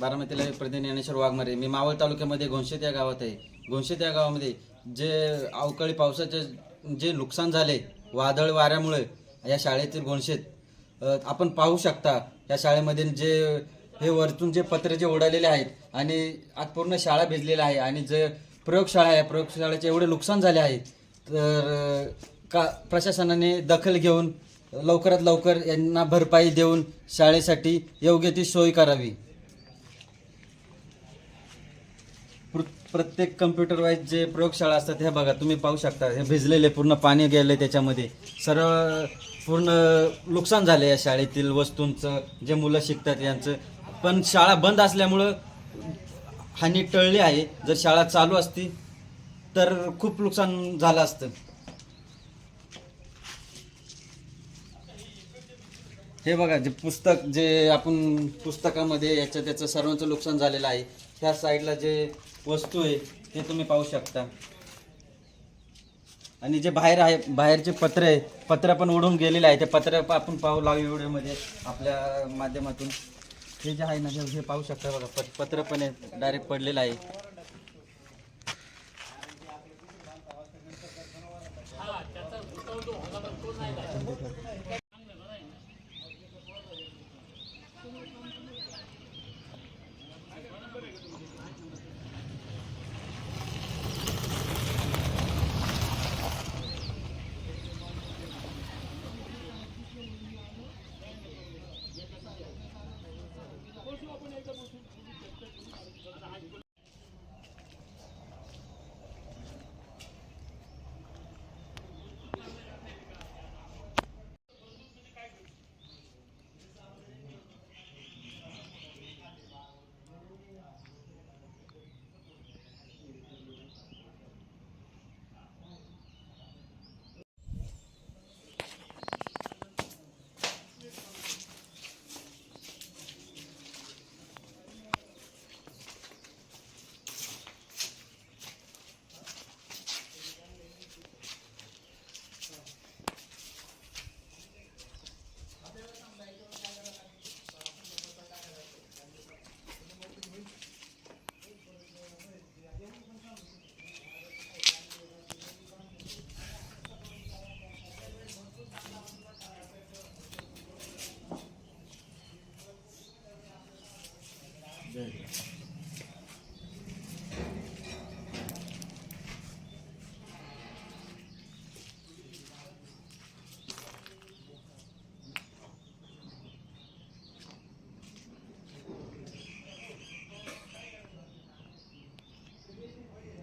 बारामतीला प्रतिनिधी ज्ञानेश्वर वाघमारे. मी मावळ तालुक्यामध्ये घोणशेत या गावात आहे. घोणशेत या गावामध्ये जे अवकाळी पावसाचे जे नुकसान झाले वादळ वाऱ्यामुळे या शाळेतील घोणशेत आपण पाहू शकता या शाळेमध्ये जे हे वरतून जे पत्रे जे उडालेले आहेत आणि आज पूर्ण शाळा भिजलेल्या आहे आणि जे प्रयोगशाळा आहे प्रयोगशाळेचे एवढे नुकसान झाले आहे तर का प्रशासनाने दखल घेऊन लवकरात लवकर यांना भरपाई देऊन शाळेसाठी योग्य ती सोय करावी. प्रत्येक कम्प्युटर वाईज जे प्रयोगशाळा असतात हे बघा तुम्ही पाहू शकता हे भिजलेले पूर्ण पाणी गेले त्याच्यामध्ये. सर्व पूर्ण नुकसान झाले या शाळेतील वस्तूंचं जे मुलं शिकतात यांचं. पण शाळा बंद असल्यामुळं हानी टळली आहे. जर शाळा चालू असती तर खूप नुकसान झालं असतं. हे बघा जे पुस्तक जे आपण पुस्तकामध्ये याचं त्याचं सर्वांचं नुकसान झालेलं आहे. ह्या साईडला जे वस्तू आहे ते तुम्ही पाहू शकता. आणि जे बाहेर आहे बाहेरचे पत्र आहे पत्र पण उडून गेलेले आहे. ते पत्र आपण पाहू लावू व्हिडिओमध्ये आपल्या माध्यमातून. हे जे आहे ना हे पाहू शकता बघा पत्र पत्र पण आहे डायरेक्ट पडलेलं आहे. There you go.